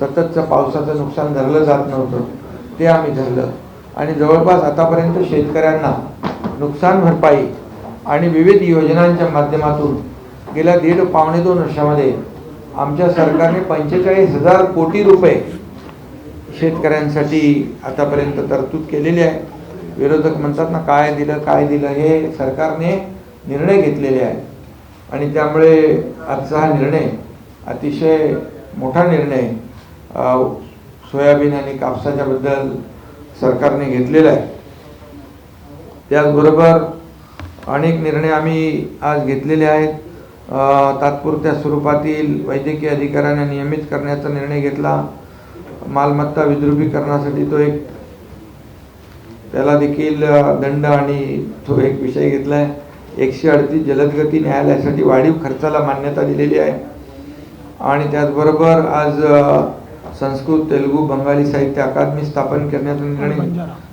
सततचं पावसाचं नुकसान धरलं जात नव्हतं. ते आम्ही धरलं. आणि जवळपास आतापर्यंत शेतकऱ्यांना नुकसान भरपाई आणि विविध योजनांच्या माध्यमातून गेल्या दीड पावणे दोन वर्षामध्ये आमच्या सरकारने पंचेचाळीस हजार कोटी रुपये शेतकऱ्यांसाठी आतापर्यंत तरतूद केलेली आहे. विरोधक म्हणतात ना काय दिलं काय दिलं हे सरकारने निर्णय घेतलेले आहे. आणि त्यामुळे आजचा हा निर्णय अतिशय मोठा निर्णय सोयाबीन आणि कापसाच्या बद्दल सरकारने घेतलेला आहे. त्याचबरोबर अनेक निर्णय आम्ही आज घेतलेले आहेत. तात्पुरत्या स्वरूपातील वैद्यकीय अधिकाऱ्यांना नियमित करण्याचा निर्णय घेतला. मालमत्ता विद्रुपीकरणासाठी तो एक त्याला देखील दंड आणि तो एक विषय घेतला आहे एकशे अडतीस जलदगती न्यायालयासाठी वाढीव खर्चाला मान्यता दिलेली आहे. आणि त्याचबरोबर आज संस्कृत तेलुगू बंगाली साहित्य अकादमी स्थापन करण्याचा निर्णय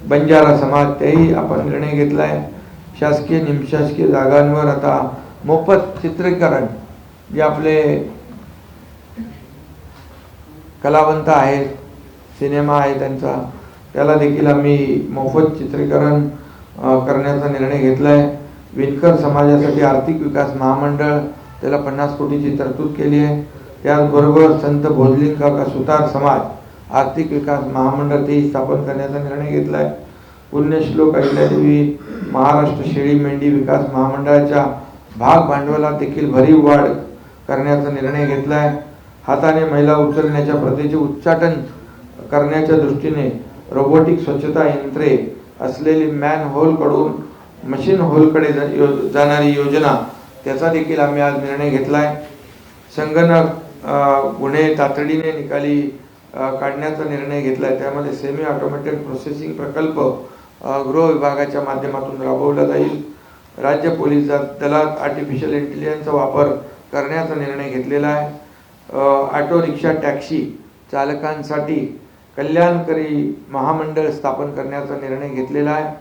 बंजारा. समाज तेही आपण निर्णय घेतला आहे शासकीय निमशासकीय जागांवर आता मोफत चित्रीकरण जे आपले कलावंत आहेत सिनेमा आहे त्यांचा त्याला देखील आम्ही मोफत चित्रीकरण करण्याचा निर्णय घेतला आहे विणकर समाजासाठी आर्थिक विकास महामंडळ त्याला पन्नास कोटीची तरतूद केली आहे. त्याचबरोबर संत भोजलिंग काका सुतार समाज आर्थिक विकास महामंडळ तेही स्थापन करण्याचा निर्णय घेतला आहे पुण्यश्लोक अहिल्यादेवी महाराष्ट्र शेळी मेंढी विकास महामंडळाच्या भाग भांडवलात देखील भरीव वाढ करण्याचा निर्णय घेतला आहे हाताने महिला उचलण्याच्या प्रथेचे उच्चाटन करण्याच्या दृष्टीने रोबोटिक स्वच्छता यंत्रे असलेली मॅन होलकडून मशीन होलकडे जा- यो- जाणारी योजना त्याचा देखील आम्ही आज निर्णय घेतला आहे संगणक गुन्हे तातडीने निकाली काढण्याचा निर्णय घेतला. आहे त्यामध्ये सेमी ऑटोमॅटिक प्रोसेसिंग प्रकल्प गृह विभागाच्या माध्यमातून राबवला जाईल. राज्य पोलीस दलात आर्टिफिशियल इंटेलिजन्सचा वापर करण्याचा निर्णय घेतलेला आहे. ऑटो रिक्षा टॅक्सी चालकांसाठी कल्याणकारी महामंडळ स्थापन करण्याचा निर्णय घेतलेला आहे.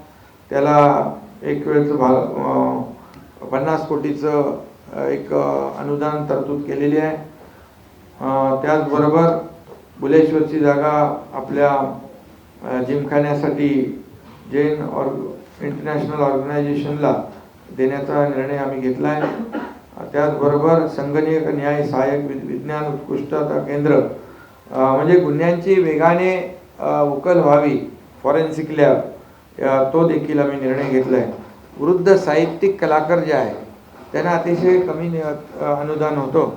त्याला एक वेळचं भाग पन्नास कोटीचं एक अनुदान तरतूद केलेली आहे. त्याचबरोबर बुलेश्वरची जागा आपल्या जिमखान्यासाठी जैन ऑर्ग इंटरनॅशनल ऑर्गनायझेशनला देण्याचा निर्णय आम्ही घेतला आहे त्याचबरोबर संगणक न्याय सहाय्यक वि- विज्ञान उत्कृष्टता केंद्र म्हणजे गुन्ह्यांची वेगाने उकल व्हावी फॉरेन्सिक लॅब तो देखील आम्ही निर्णय घेतला आहे वृद्ध साहित्यिक कलाकार जे आहे त्यांना अतिशय कमी अनुदान होतं.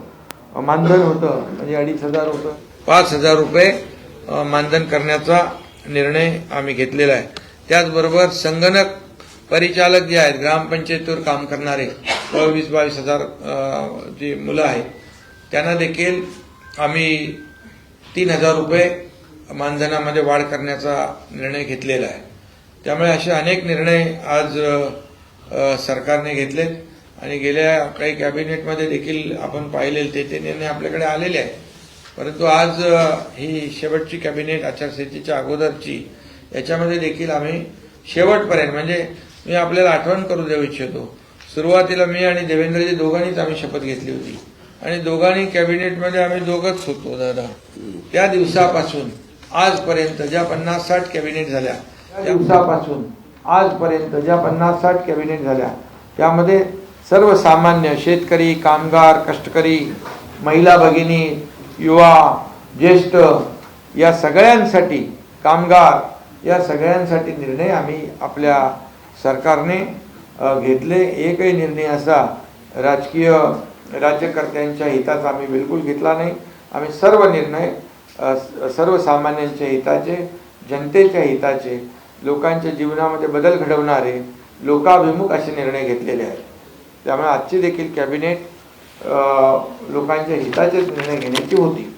मानधन होतं म्हणजे अडीच हजार होतं. पाच हजार रुपये मानधन करण्याचा निर्णय आम्ही घेतलेला आहे. त्याचबरोबर संगणक परिचालक जे आहेत ग्रामपंचायतीवर काम करणारे वीस बावीस हजार जी मुलं आहेत त्यांना देखील आम्ही तीन हजार रुपये मानधनामध्ये वाढ करण्याचा निर्णय घेतलेला आहे. त्यामुळे असे अनेक निर्णय आज सरकारने घेतलेत. आणि गेल्या काही कॅबिनेटमध्ये देखील आपण पाहिले ते ते निर्णय आपल्याकडे आलेले आहेत. परंतु आज ही शेवटची कॅबिनेट आचारसंहितेच्या अगोदरची याच्यामध्ये देखील आम्ही शेवटपर्यंत म्हणजे मी आपल्याला आठवण करू देऊ इच्छितो. सुरुवातीला मी आणि देवेंद्रजी दोघांनीच आम्ही शपथ घेतली होती. आणि दोघांनी कॅबिनेटमध्ये आम्ही दोघंच होतो दादा. त्या दिवसापासून आजपर्यंत ज्या पन्नास साठ कॅबिनेट झाल्या त्या दिवसापासून आजपर्यंत ज्या पन्नास साठ कॅबिनेट झाल्या त्यामध्ये सर्वसामान्य शेतकरी कामगार कष्टकरी महिला भगिनी युवा ज्येष्ठ या सगळ्यांसाठी कामगार या सगळ्यांसाठी निर्णय आम्ही आपल्या सरकारने घेतले. एकही निर्णय असा राजकीय राज्यकर्त्यांच्या हिताचा आम्ही बिलकुल घेतला नाही. आम्ही सर्व निर्णय सर्वसामान्यांच्या हिताचे जनतेच्या हिताचे लोकांच्या जीवनामध्ये बदल घडवणारे लोकाभिमुख असे निर्णय घेतलेले आहेत. त्यामुळे आजची देखील कॅबिनेट लोकांच्या हिताचेच निर्णय घेण्याची होती.